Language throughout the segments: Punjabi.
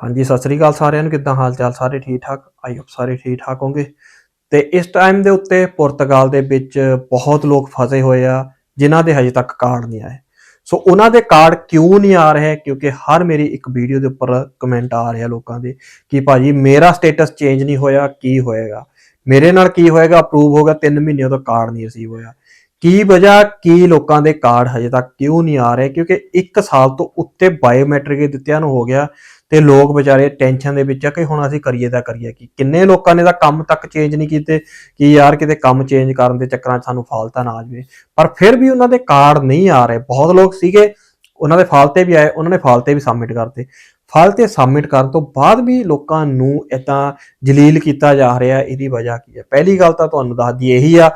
ਹਾਂਜੀ, ਸਤਿ ਸ੍ਰੀ ਅਕਾਲ ਸਾਰਿਆਂ ਨੂੰ, ਕਿੱਦਾਂ ਹਾਲ ਚਾਲ ਸਾਰੇ ਠੀਕ ਠਾਕ ਆਈ ਹੋਪ ਸਾਰੇ ਠੀਕ ਠਾਕ ਹੋਗੇ ਤੇ ਇਸ ਟਾਈਮ ਦੇ ਉੱਤੇ ਪੁਰਤਗਾਲ ਦੇ ਵਿੱਚ ਬਹੁਤ ਲੋਕ ਫਸੇ ਹੋਏ ਆ, ਜਿਨ੍ਹਾਂ ਦੇ ਹਜੇ ਤੱਕ ਕਾਰਡ ਨਹੀਂ ਆਏ। ਸੋ ਉਹਨਾਂ ਦੇ ਕਾਰਡ ਕਿਉਂ ਨਹੀਂ ਆ ਰਹੇ? ਕਿਉਂਕਿ ਹਰ ਮੇਰੀ ਇੱਕ ਵੀਡੀਓ ਦੇ ਉੱਪਰ ਕਮੈਂਟ ਆ ਰਿਹਾ ਲੋਕਾਂ ਦੇ ਕਿ ਭਾਜੀ ਮੇਰਾ ਸਟੇਟਸ ਚੇਂਜ ਨਹੀਂ ਹੋਇਆ, ਕੀ ਹੋਏਗਾ? ਮੇਰੇ ਨਾਲ ਕੀ ਹੋਏਗਾ? ਅਪਰੂਵ ਹੋ ਗਿਆ 3 ਮਹੀਨਿਆਂ ਤੋਂ ਕਾਰਡ ਨਹੀਂ ਰਿਸੀਵ ਹੋਇਆ। ਕੀ ਵਜ੍ਹਾ, ਕੀ ਲੋਕਾਂ ਦੇ ਕਾਰਡ ਹਜੇ ਤੱਕ ਕਿਉਂ ਨਹੀਂ ਆ ਰਹੇ? ਕਿਉਂਕਿ 1 ਸਾਲ ਤੋਂ ਉੱਤੇ ਬਾਇਓਮੈਟ੍ਰਿਕ ਦਿੱਤਿਆਂ ਨੂੰ ਹੋ ਗਿਆ। ਤੇ ਲੋਕ ਵਿਚਾਰੇ ਟੈਨਸ਼ਨ ਦੇ ਵਿੱਚ ਆ ਕਿ ਹੁਣ ਅਸੀਂ ਕਰੀਏ ਤਾਂ ਕਰੀਏ ਕੀ। ਕਿੰਨੇ ਲੋਕਾਂ ਨੇ ਤਾਂ ਕੰਮ ਤੱਕ ਚੇਂਜ ਨਹੀਂ ਕੀਤੇ ਕਿ ਯਾਰ ਕਿਤੇ ਕੰਮ ਚੇਂਜ ਕਰਨ ਦੇ ਚੱਕਰਾਂ 'ਚ ਸਾਨੂੰ ਫਾਲਤਾ ਨਾ ਆ ਜਾਵੇ। ਪਰ ਫਿਰ ਵੀ ਉਹਨਾਂ ਦੇ ਕਾਰਡ ਨਹੀਂ ਆ ਰਹੇ। ਬਹੁਤ ਲੋਕ ਸੀਗੇ, ਉਹਨਾਂ ਦੇ ਫਾਲਤੇ ਵੀ ਆਏ, ਉਹਨਾਂ ਨੇ ਫਾਲਤੇ ਵੀ ਸਬਮਿਟ ਕਰਤੇ। ਫਾਲਤੇ ਸਬਮਿਟ ਕਰਨ ਤੋਂ ਬਾਅਦ ਵੀ ਲੋਕਾਂ ਨੂੰ ਇਦਾਂ ਜਲੀਲ ਕੀਤਾ ਜਾ ਰਿਹਾ, ਇਹਦੀ ਵਜ੍ਹਾ ਕੀ ਹੈ? ਪਹਿਲੀ ਗੱਲ ਤਾਂ ਤੁਹਾਨੂੰ ਦੱਸ ਦਈਏ ਇਹੀ ਆ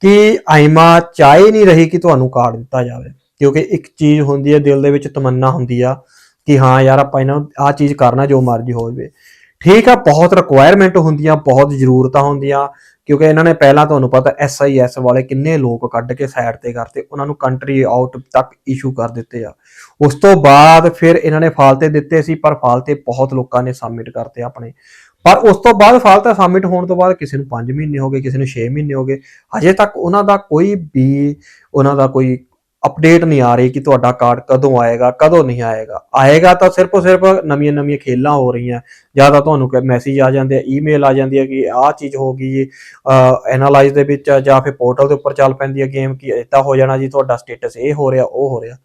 ਕਿ ਆਈਮਾ ਚਾਹੇ ਨਹੀਂ ਰਹੀ ਕਿ ਤੁਹਾਨੂੰ ਕਾਰਡ ਦਿੱਤਾ ਜਾਵੇ। ਕਿਉਂਕਿ ਇੱਕ ਚੀਜ਼ ਹੁੰਦੀ ਹੈ, ਦਿਲ ਦੇ ਵਿੱਚ ਤਮੰਨਾ ਹੁੰਦੀ ਆ। ਕਿ ਹਾਂ ਯਾਰ ਆਪਾਂ ਇਹਨਾਂ ਨੂੰ ਆਹ ਚੀਜ਼ ਕਰਨਾ ਜੋ ਮਰਜ਼ੀ ਹੋ ਜਾਵੇ। ਠੀਕ ਆ, ਬਹੁਤ ਰਿਕੁਆਇਰਮੈਂਟ ਹੁੰਦੀਆਂ, ਬਹੁਤ ਜ਼ਰੂਰਤਾਂ ਹੁੰਦੀਆਂ, ਕਿਉਂਕਿ ਇਹਨਾਂ ਨੇ ਪਹਿਲਾਂ ਤੁਹਾਨੂੰ ਪਤਾ ਐਸਆਈਐਸ ਵਾਲੇ ਕਿੰਨੇ ਲੋਕ ਕੱਢ ਕੇ ਸਾਈਡ ਤੇ ਕਰਤੇ, ਉਹਨਾਂ ਨੂੰ ਕੰਟਰੀ ਆਊਟ ਤੱਕ ਇਸ਼ੂ ਕਰ ਦਿੱਤੇ ਆ। ਉਸ ਤੋਂ ਬਾਅਦ ਫਿਰ ਇਹਨਾਂ ਨੇ ਫਾਲਤੇ ਦਿੱਤੇ ਸੀ, ਪਰ ਫਾਲਤੇ ਬਹੁਤ ਲੋਕਾਂ ਨੇ ਸਬਮਿਟ ਕਰਤੇ ਆਪਣੇ। ਪਰ ਉਸ ਤੋਂ ਬਾਅਦ ਫਾਲਤਾ ਸਬਮਿਟ ਹੋਣ ਤੋਂ ਬਾਅਦ ਕਿਸੇ ਨੂੰ 5 ਮਹੀਨੇ ਹੋ ਗਏ, ਕਿਸੇ ਨੂੰ 6 ਮਹੀਨੇ ਹੋ ਗਏ, ਹਜੇ ਤੱਕ ਉਹਨਾਂ ਦਾ ਕੋਈ ਵੀ, ਉਹਨਾਂ ਦਾ ਕੋਈ ਅਪਡੇਟ ਨਹੀਂ ਆ ਰਹੀ ਕਿ ਤੁਹਾਡਾ ਕਾਰਡ ਕਦੋਂ ਆਏਗਾ, ਕਦੋਂ ਨਹੀਂ ਆਏਗਾ। ਆਏਗਾ ਤਾਂ ਸਿਰਫ ਸਿਰਫ ਨਵੀਆਂ ਨਵੀਆਂ ਖੇਲਾਂ ਹੋ ਰਹੀਆਂ। ਜਾਂ ਤਾਂ ਤੁਹਾਨੂੰ ਮੈਸੇਜ ਆ ਜਾਂਦੇ ਆ ਈਮੇਲ ਆ ਜਾਂਦੀ ਹੈ ਕਿ ਆਹ ਚੀਜ਼ ਹੋ ਗਈ ਜੀ ਐਨਾਲਾਈਜ਼ ਦੇ ਵਿੱਚ ਜਾਂ ਫਿਰ ਪੋਰਟਲ ਦੇ ਉੱਪਰ ਚੱਲ ਪੈਂਦੀ ਹੈ ਗੇਮ ਕਿ ਇਦਾਂ ਹੋ ਜਾਣਾ ਜੀ, ਤੁਹਾਡਾ ਸਟੇਟਸ ਇਹ ਹੋ ਰਿਹਾ, ਉਹ ਹੋ ਰਿਹਾ।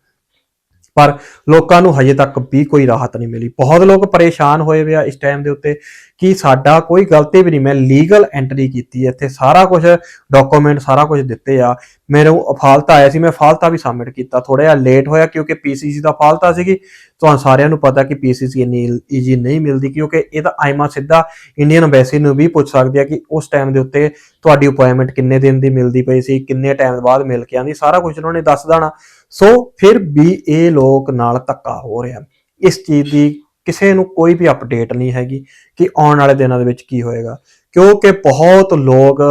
ਪਰ ਲੋਕਾਂ ਨੂੰ ਹਜੇ ਤੱਕ ਵੀ ਕੋਈ ਰਾਹਤ ਨਹੀਂ ਮਿਲੀ। ਬਹੁਤ ਲੋਕ ਪਰੇਸ਼ਾਨ ਹੋਏ ਵੇ ਆ ਇਸ ਟਾਈਮ ਦੇ ਉੱਤੇ ਕਿ ਸਾਡਾ ਕੋਈ ਗਲਤੀ ਵੀ ਨਹੀਂ। ਮੈਂ ਲੀਗਲ ਐਂਟਰੀ ਕੀਤੀ ਇੱਥੇ ਸਾਰਾ ਕੁਝ ਡਾਕੂਮੈਂਟ ਸਾਰਾ ਕੁਝ ਦਿੱਤੇ ਆ। ਮੈਨੂੰ ਫਾਲਤਾ ਆਇਆ ਸੀ। ਮੈਂ ਫਾਲਤਾ ਵੀ ਸਬਮਿਟ ਕੀਤਾ। ਥੋੜਾ ਜਿਹਾ ਲੇਟ ਹੋਇਆ ਕਿਉਂਕਿ ਪੀਸੀਸੀ ਦਾ ਫਾਲਤਾ ਸੀਗੀ। ਤੁਹਾਨੂੰ ਸਾਰਿਆਂ ਨੂੰ ਪਤਾ ਕਿ ਪੀਸੀਸੀ ਇੰਨੀ ਈਜ਼ੀ ਨਹੀਂ ਮਿਲਦੀ ਕਿਉਂਕਿ ਇਹ ਤਾਂ ਆਈਮਾ ਸਿੱਧਾ ਇੰਡੀਅਨ ਐਮਬੈਸੀ ਨੂੰ ਵੀ ਪੁੱਛ ਸਕਦੀ ਆ ਕਿ ਉਸ ਟਾਈਮ ਦੇ ਉੱਤੇ ਤੁਹਾਡੀ ਅਪਾਇੰਟਮੈਂਟ ਕਿੰਨੇ ਦਿਨ ਦੀ ਮਿਲਦੀ ਪਈ ਸੀ, ਕਿੰਨੇ ਟਾਈਮ ਬਾਅਦ ਮਿਲ ਕੇ ਆਂਦੀ, ਸਾਰਾ ਕੁਝ ਉਹਨਾਂ ਨੇ ਦੱਸ ਦੇਣਾ। ਸੋ ਫਿਰ ਵੀ ਇਹ ਲੋਕ ਨਾਲ ਧੱਕਾ ਹੋ ਰਿਹਾ। ਇਸ ਚੀਜ਼ ਦੀ ਕਿਸੇ ਨੂੰ ਕੋਈ ਵੀ ਅਪਡੇਟ ਨਹੀਂ ਹੈਗੀ ਕਿ ਆਉਣ ਵਾਲੇ ਦਿਨਾਂ ਦੇ ਵਿੱਚ ਕੀ ਹੋਏਗਾ। ਕਿਉਂਕਿ ਬਹੁਤ ਲੋਕ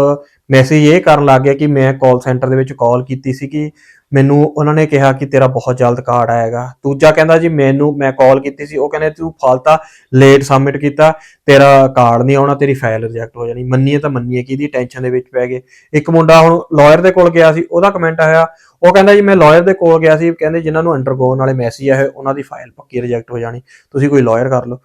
ਮੈਸੇਜ ਇਹ ਕਰਨ ਲੱਗ ਗਿਆ ਕਿ ਮੈਂ ਕਾਲ ਸੈਂਟਰ ਦੇ ਵਿੱਚ ਕਾਲ ਕੀਤੀ ਸੀ ਕਿ ਮੈਨੂੰ ਉਹਨਾਂ ਨੇ ਕਿਹਾ ਕਿ ਤੇਰਾ ਬਹੁਤ ਜਲਦ ਕਾਰਡ ਆਏਗਾ। ਦੂਜਾ ਕਹਿੰਦਾ ਜੀ ਮੈਨੂੰ, ਮੈਂ ਕਾਲ ਕੀਤੀ ਸੀ। ਉਹ ਕਹਿੰਦੇ, ਤੂੰ ਫਾਲਤਾ ਲੇਟ ਸਬਮਿਟ ਕੀਤਾ। ਤੇਰਾ ਕਾਰਡ ਨਹੀਂ ਆਉਣਾ, ਤੇਰੀ ਫਾਈਲ ਰਿਜੈਕਟ ਹੋ ਜਾਣੀ। ਮੰਨੀਏ ਤਾਂ ਮੰਨੀਏ ਕਿ ਇਹਦੀ ਟੈਨਸ਼ਨ ਦੇ ਵਿੱਚ ਪੈ ਗਏ। ਇੱਕ ਮੁੰਡਾ ਹੁਣ ਲਾਇਰ ਦੇ ਕੋਲ ਗਿਆ ਸੀ, ਉਹਦਾ ਕਮੈਂਟ ਆਇਆ। ਉਹ ਕਹਿੰਦਾ ਜੀ, ਮੈਂ ਲਾਇਰ ਦੇ ਕੋਲ ਗਿਆ ਸੀ। ਕਹਿੰਦੇ, ਜਿਨ੍ਹਾਂ ਨੂੰ ਅੰਡਰਗੋਨ ਵਾਲੇ ਮੈਸੇਜ ਆਏ ਉਹਨਾਂ ਦੀ ਫਾਈਲ ਪੱਕੀ ਰਿਜੈਕਟ ਹੋ ਜਾਣੀ। ਤੁਸੀਂ ਕੋਈ ਲਾਇਰ ਕਰ ਲਓ।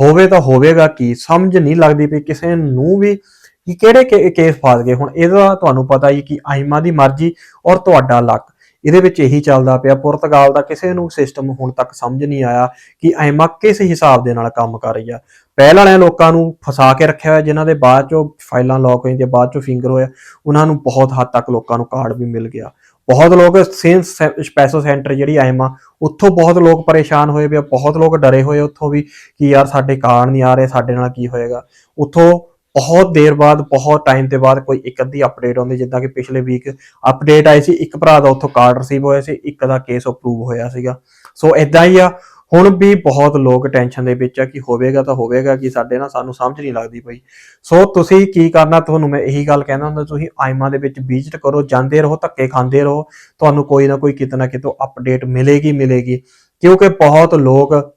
ਹੋਵੇ ਤਾਂ ਹੋਵੇਗਾ ਕੀ, ਸਮਝ ਨਹੀਂ ਲੱਗਦੀ ਪਈ ਕਿਸੇ ਨੂੰ ਵੀ। ਕਿ ਕਿਹੜੇ ਕੇਸ ਫਸ ਗਏ। ਹੁਣ ਇਹਦਾ ਤੁਹਾਨੂੰ ਪਤਾ ਹੀ ਕਿ ਆਈਮਾ ਦੀ ਮਰਜ਼ੀ ਔਰ ਤੁਹਾਡਾ ਲੱਕ। ਇਹਦੇ ਵਿੱਚ ਇਹੀ ਚੱਲਦਾ ਪਿਆ। ਪੁਰਤਗਾਲ ਦਾ ਕਿਸੇ ਨੂੰ ਸਿਸਟਮ ਹੁਣ ਤੱਕ ਸਮਝ ਨਹੀਂ ਆਇਆ ਕਿ ਆਈਮਾ ਕਿਸ ਹਿਸਾਬ ਦੇ ਨਾਲ ਕੰਮ ਕਰ ਰਹੀ ਆ। ਪਹਿਲ ਵਾਲਿਆਂ ਲੋਕਾਂ ਨੂੰ ਫਸਾ ਕੇ ਰੱਖਿਆ ਹੋਇਆ, ਜਿਨ੍ਹਾਂ ਦੇ ਬਾਅਦ ਚੋਂ ਫਾਈਲਾਂ ਲੌਕ ਹੋਈਆਂ ਬਾਅਦ ਚੋਂ ਫਿੰਗਰ ਹੋਇਆ, ਉਹਨਾਂ ਨੂੰ ਬਹੁਤ ਹੱਦ ਤੱਕ ਲੋਕਾਂ ਨੂੰ ਕਾਰਡ ਵੀ ਮਿਲ ਗਿਆ। ਬਹੁਤ ਲੋਕ ਸੇਮ ਸਪੈਸ਼ਲ ਸੈਂਟਰ ਜਿਹੜੀ ਆਈਮਾ, ਉੱਥੋਂ ਬਹੁਤ ਲੋਕ ਪਰੇਸ਼ਾਨ ਹੋਏ ਵੀ ਬਹੁਤ ਲੋਕ ਡਰੇ ਹੋਏ ਉੱਥੋਂ ਵੀ ਕਿ ਯਾਰ ਸਾਡੇ ਕਾਰਡ ਨਹੀਂ ਆ ਰਹੇ, ਸਾਡੇ ਨਾਲ ਕੀ ਹੋਏਗਾ। ਉੱਥੋਂ ਬਹੁਤ ਦੇਰ ਬਾਅਦ, ਬਹੁਤ ਟਾਈਮ ਦੇ ਬਾਅਦ ਕੋਈ ਇੱਕ ਅੱਧੀ ਅਪਡੇਟ ਆਉਂਦੀ, ਜਿੱਦਾਂ ਕਿ ਪਿਛਲੇ ਵੀਕ ਅਪਡੇਟ ਆਈ ਸੀ, ਇੱਕ ਭਰਾ ਦਾ ਉੱਥੋਂ ਕਾਰਡ ਰਿਸੀਵ ਹੋਇਆ ਸੀ, ਇੱਕ ਦਾ ਕੇਸ ਅਪਰੂਵ ਹੋਇਆ ਸੀਗਾ। ਸੋ ਇਦਾਂ ਹੀ ਆ, ਹੁਣ ਵੀ ਬਹੁਤ ਲੋਕ ਟੈਨਸ਼ਨ ਦੇ ਵਿੱਚ ਆ ਕਿ ਹੋਵੇਗਾ ਤਾਂ ਹੋਵੇਗਾ, ਕਿ ਸਾਡੇ ਨਾਲ ਸਾਨੂੰ ਸਮਝ ਨਹੀਂ ਲੱਗਦੀ ਪਈ। ਸੋ ਤੁਸੀਂ ਕੀ ਕਰਨਾ? ਤੁਹਾਨੂੰ ਮੈਂ ਇਹੀ ਗੱਲ ਕਹਿੰਦਾ ਹੁੰਦਾ, ਤੁਸੀਂ ਆਈਮਾ ਦੇ ਵਿੱਚ ਵਿਜ਼ਿਟ ਕਰੋ, ਜਾਂਦੇ ਰਹੋ, ਧੱਕੇ ਖਾਂਦੇ ਰਹੋ। ਤੁਹਾਨੂੰ ਕੋਈ ਨਾ ਕੋਈ ਕਿਤੇ ਨਾ ਕਿਤੋਂ ਅਪਡੇਟ ਮਿਲੇਗੀ ਮਿਲੇਗੀ। ਕਿਉਂਕਿ ਬਹੁਤ ਲੋਕ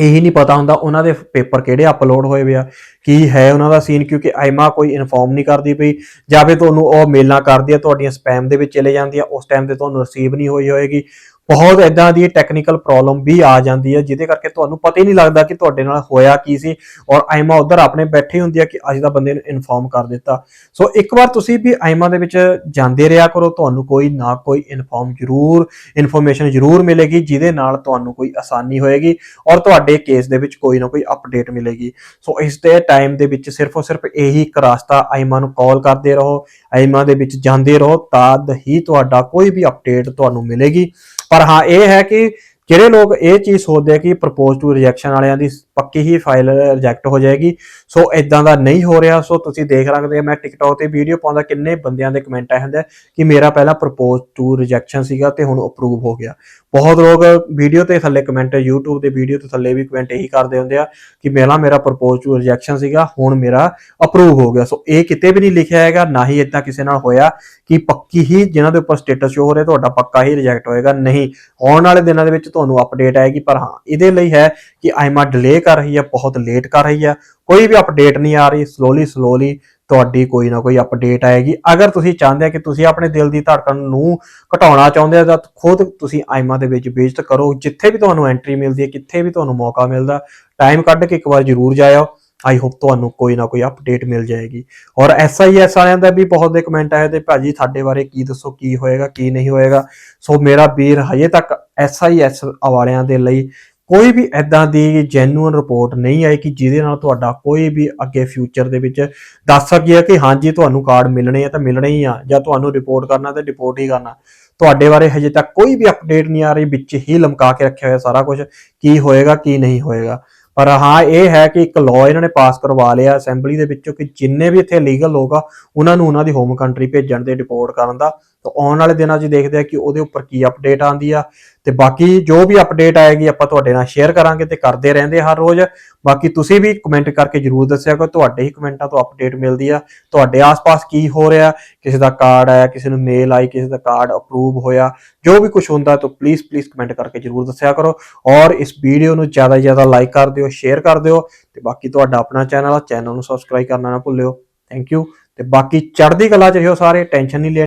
ਇਹੀ ਨਹੀਂ ਪਤਾ ਹੁੰਦਾ ਉਹਨਾਂ ਦੇ ਪੇਪਰ ਕਿਹੜੇ ਅਪਲੋਡ ਹੋਏ ਵੇ ਆ, ਕੀ ਹੈ ਉਹਨਾਂ ਦਾ ਸੀਨ ਕਿਉਂਕਿ ਆਈਮਾ ਕੋਈ ਇਨਫੋਰਮ ਨਹੀਂ ਕਰਦੀ ਪਈ, ਜਾਂ ਫਿਰ ਤੁਹਾਨੂੰ ਉਹ ਮੇਲਾਂ ਕਰਦੀ ਆ, ਤੁਹਾਡੀਆਂ ਸਪੈਮ ਦੇ ਵਿੱਚ ਚਲੇ ਜਾਂਦੀਆਂ, ਉਸ ਟਾਈਮ ਤੇ ਤੁਹਾਨੂੰ ਰਿਸੀਵ ਨਹੀਂ ਹੋਈ ਹੋਏਗੀ। ਬਹੁਤ ਇਦਾਂ ਦੀ ਟੈਕਨੀਕਲ ਪ੍ਰੋਬਲਮ ਵੀ ਆ ਜਾਂਦੀ ਹੈ, ਜਿਹਦੇ ਕਰਕੇ ਤੁਹਾਨੂੰ ਪਤਾ ਹੀ ਨਹੀਂ ਲੱਗਦਾ ਕਿ ਤੁਹਾਡੇ ਨਾਲ ਹੋਇਆ ਕੀ ਸੀ ਔਰ ਆਈਮਾ ਉਧਰ ਆਪਣੇ ਬੈਠੇ ਹੁੰਦੀ ਹੈ ਕਿ ਅੱਜ ਦਾ ਬੰਦੇ ਨੂੰ ਇਨਫੋਰਮ ਕਰ ਦਿੱਤਾ। ਸੋ ਇੱਕ ਵਾਰ ਤੁਸੀਂ ਵੀ ਆਈਮਾ ਦੇ ਵਿੱਚ ਜਾਂਦੇ ਰਿਹਾ ਕਰੋ, ਤੁਹਾਨੂੰ ਕੋਈ ਨਾ ਕੋਈ ਇਨਫੋਰਮ ਜ਼ਰੂਰ ਇਨਫੋਰਮੇਸ਼ਨ ਜ਼ਰੂਰ ਮਿਲੇਗੀ, ਜਿਹਦੇ ਨਾਲ ਤੁਹਾਨੂੰ ਕੋਈ ਆਸਾਨੀ ਹੋਏਗੀ ਔਰ ਤੁਹਾਡੇ ਕੇਸ ਦੇ ਵਿੱਚ ਕੋਈ ਨਾ ਕੋਈ ਅਪਡੇਟ ਮਿਲੇਗੀ। ਸੋ ਇਸ ਦੇ ਟਾਈਮ ਦੇ ਵਿੱਚ ਸਿਰਫ ਔਰ ਸਿਰਫ ਇਹੀ ਇੱਕ ਰਾਸਤਾ ਆਈਮਾ ਨੂੰ ਕਾਲ ਕਰਦੇ ਰਹੋ, ਆਈਮਾ ਦੇ ਵਿੱਚ ਜਾਂਦੇ ਰਹੋ ਤਦ ਹੀ ਤੁਹਾਡਾ ਕੋਈ ਵੀ ਅਪਡੇਟ ਤੁਹਾਨੂੰ ਮਿਲੇਗੀ। ਪਰ ਹਾਂ, ਇਹ ਹੈ ਕਿ ਜਿਹੜੇ ਲੋਕ ਇਹ ਚੀਜ਼ ਸੋਚਦੇ ਆ ਕਿ ਪ੍ਰਪੋਜ਼ ਟੂ ਰਿਜੈਕਸ਼ਨ ਵਾਲਿਆਂ ਦੀ ਪੱਕੀ ਹੀ ਫਾਈਲ ਰਿਜੈਕਟ ਹੋ ਜਾਏਗੀ। ਸੋ ਇਦਾਂ ਦਾ ਨਹੀਂ ਹੋ ਰਿਹਾ। ਸੋ ਤੁਸੀਂ ਦੇਖ ਸਕਦੇ ਆ ਮੈਂ ਟਿਕਟੌਕ ਤੇ ਵੀਡੀਓ ਪਾਉਂਦਾ, ਕਿੰਨੇ ਬੰਦਿਆਂ ਦੇ ਕਮੈਂਟ ਆਏ ਹੁੰਦੇ ਕਿ ਮੇਰਾ ਪਹਿਲਾਂ ਪ੍ਰਪੋਜ਼ ਟੂ ਰਿਜੈਕਸ਼ਨ ਸੀਗਾ ਤੇ ਹੁਣ ਅਪਰੂਵ ਹੋ ਗਿਆ। ਬਹੁਤ ਲੋਕ ਵੀਡੀਓ ਤੇ ਥੱਲੇ ਕਮੈਂਟ YouTube ਦੇ ਵੀਡੀਓ ਤੇ ਥੱਲੇ ਵੀ ਕਮੈਂਟ ਇਹੀ ਕਰਦੇ ਹੁੰਦੇ ਆ ਕਿ ਮੇਰਾ ਮੇਰਾ ਪ੍ਰਪੋਜ਼ ਟੂ ਰਿਜੈਕਸ਼ਨ ਸੀਗਾ, ਹੁਣ ਮੇਰਾ ਅਪਰੂਵ ਹੋ ਗਿਆ। ਸੋ ਇਹ ਕਿਤੇ ਵੀ ਨਹੀਂ ਲਿਖਿਆ ਹੈਗਾ, ਨਾ ਹੀ ਇਦਾਂ ਕਿਸੇ ਨਾਲ ਹੋਇਆ ਕਿ ਪੱਕੀ ਹੀ ਜਿਨ੍ਹਾਂ ਦੇ ਉੱਪਰ ਸਟੇਟਸ ਸ਼ੋ ਹੋ ਰਿਹਾ, ਤੁਹਾਡਾ ਪੱਕਾ ਹੀ ਰਿਜੈਕਟ ਹੋਏਗਾ। ਨਹੀਂ, ਆਉਣ ਵਾਲੇ ਦਿਨਾਂ ਦੇ ਵਿੱਚ ਤੁਹਾਨੂੰ ਅਪਡੇਟ ਆਏਗੀ, ਪਰ ਹਾਂ, ਇਹਦੇ ਲਈ ਹੈ ਕਿ ਆਈਮਾ ਡਿਲੇ ਕਰ ਰਹੀ ਹੈ, ਬਹੁਤ ਲੇਟ ਕਰ ਰਹੀ ਹੈ। ਕੋਈ ਵੀ ਅਪਡੇਟ ਨਹੀਂ ਆ ਰਹੀ ਸਲੋਲੀ ਸਲੋਲੀ ਤੁਹਾਡੀ ਕੋਈ ਨਾ ਕੋਈ ਅਪਡੇਟ ਆਏਗੀ। ਅਗਰ ਤੁਸੀਂ ਚਾਹੁੰਦੇ ਆ ਕਿ ਤੁਸੀਂ ਆਪਣੇ ਦਿਲ ਦੀ ਧੜਕਣ ਨੂੰ ਘਟਾਉਣਾ ਚਾਹੁੰਦੇ ਆ, ਤਾਂ ਖੁਦ ਤੁਸੀਂ ਆਇਮਾ ਦੇ ਵਿੱਚ ਵਿਜ਼ਿਟ ਕਰੋ। ਜਿੱਥੇ ਵੀ ਤੁਹਾਨੂੰ ਐਂਟਰੀ ਮਿਲਦੀ ਹੈ, ਕਿੱਥੇ ਵੀ ਤੁਹਾਨੂੰ ਮੌਕਾ ਮਿਲਦਾ ਟਾਈਮ ਕੱਢ ਕੇ ਇੱਕ ਵਾਰ ਜ਼ਰੂਰ ਜਾਇਓ। ਆਈ ਹੋਪ ਤੁਹਾਨੂੰ ਕੋਈ ਨਾ ਕੋਈ ਅਪਡੇਟ ਮਿਲ ਜਾਏਗੀ। ਔਰ ਐਸਆਈਐਸ ਵਾਲਿਆਂ ਦਾ ਵੀ ਬਹੁਤ ਦੇ ਕਮੈਂਟ ਆਏ ਤੇ ਭਾਜੀ ਤੁਹਾਡੇ ਬਾਰੇ ਕੀ ਦੱਸੋ, ਕੀ ਹੋਏਗਾ, ਕੀ ਨਹੀਂ ਹੋਏਗਾ। ਸੋ ਮੇਰਾ ਵੀਰ ਹਜੇ ਤੱਕ ਐਸਆਈਐਸ ਵਾਲਿਆਂ ਦੇ ਲਈ ਕੋਈ ਵੀ ਐਦਾਂ ਦੀ ਜੈਨੂਇਨ ਰਿਪੋਰਟ ਨਹੀਂ ਆਈ ਕਿ ਜਿਹਦੇ ਨਾਲ ਤੁਹਾਡਾ ਕੋਈ ਵੀ ਅੱਗੇ ਫਿਊਚਰ ਦੇ ਵਿੱਚ ਦੱਸ ਸਕੀਏ ਕਿ ਹਾਂਜੀ ਤੁਹਾਨੂੰ ਕਾਰਡ ਮਿਲਣੇ ਆ ਤਾਂ ਮਿਲਣੇ ਹੀ ਆ ਜਾਂ ਤੁਹਾਨੂੰ ਰਿਪੋਰਟ ਕਰਨਾ ਤਾਂ ਰਿਪੋਰਟ ਹੀ ਕਰਨਾ। ਤੁਹਾਡੇ ਬਾਰੇ ਹਜੇ ਤੱਕ ਕੋਈ ਵੀ ਅਪਡੇਟ ਨਹੀਂ ਆ ਰਹੀ, ਵਿੱਚ ਹੀ ਲਮਕਾ ਕੇ ਰੱਖਿਆ ਹੋਇਆ ਸਾਰਾ ਕੁਝ ਕੀ ਹੋਏਗਾ, ਕੀ ਨਹੀਂ ਹੋਏਗਾ। ਪਰ ਹਾਂ, ਇਹ ਹੈ ਕਿ ਇੱਕ ਲਾਅ ਇਹਨਾਂ ਨੇ ਪਾਸ ਕਰਵਾ ਲਿਆ ਅਸੈਂਬਲੀ ਦੇ ਵਿੱਚੋਂ ਕਿ ਜਿੰਨੇ ਵੀ ਇੱਥੇ ਲੀਗਲ ਲੋਕ ਆ, ਉਹਨਾਂ ਨੂੰ ਉਹਨਾਂ ਦੀ ਹੋਮ ਕੰਟਰੀ ਭੇਜਣ ਦੇ ਰਿਪੋਰਟ ਕਰਨ ਦਾ ਤਾਂ ਆਉਣ ਵਾਲੇ ਦਿਨਾਂ 'ਚ ਦੇਖਦੇ ਆ ਕਿ ਉਹਦੇ ਉੱਪਰ ਕੀ ਅਪਡੇਟ ਆਉਂਦੀ ਆ। ਤੇ ਬਾਕੀ ਜੋ ਵੀ ਅਪਡੇਟ ਆਏਗੀ ਆਪਾਂ ਤੁਹਾਡੇ ਨਾਲ ਸ਼ੇਅਰ ਕਰਾਂਗੇ ਤੇ ਕਰਦੇ ਰਹਿੰਦੇ ਹਰ ਰੋਜ਼। ਬਾਕੀ ਤੁਸੀਂ ਵੀ ਕਮੈਂਟ ਕਰਕੇ ਜਰੂਰ ਦੱਸਿਆ ਕਰੋ, ਤੁਹਾਡੇ ਹੀ ਕਮੈਂਟਾਂ ਤੋਂ ਅਪਡੇਟ ਮਿਲਦੀ ਆ। ਤੁਹਾਡੇ ਆਸ-ਪਾਸ ਕੀ ਹੋ ਰਿਹਾ? ਕਿਸੇ ਦਾ ਕਾਰਡ ਆਇਆ, ਕਿਸੇ ਨੂੰ ਮੇਲ ਆਈ, ਕਿਸੇ ਦਾ ਕਾਰਡ ਅਪਰੂਵ ਹੋਇਆ, ਜੋ ਵੀ ਕੁਝ ਹੁੰਦਾ ਤਾਂ ਪਲੀਜ਼ ਪਲੀਜ਼ ਕਮੈਂਟ ਕਰਕੇ ਜਰੂਰ ਦੱਸਿਆ ਕਰੋ। ਔਰ ਇਸ ਵੀਡੀਓ ਨੂੰ ਜ਼ਿਆਦਾ ਜ਼ਿਆਦਾ ਲਾਈਕ ਕਰ ਦਿਓ ਸ਼ੇਅਰ ਕਰ ਦਿਓ। ਤੇ ਬਾਕੀ ਤੁਹਾਡਾ ਆਪਣਾ ਚੈਨਲ ਆ ਚੈਨਲ ਨੂੰ ਸਬਸਕ੍ਰਾਈਬ ਕਰਨਾ ਨਾ ਭੁੱਲਿਓ। ਥੈਂਕ ਯੂ ਤੇ ਬਾਕੀ ਚੜ੍ਹਦੀ ਕਲਾ ਚ ਰਹੋ ਸਾਰੇ ਟੈਨਸ਼ਨ ਨਹੀਂ ਲੈ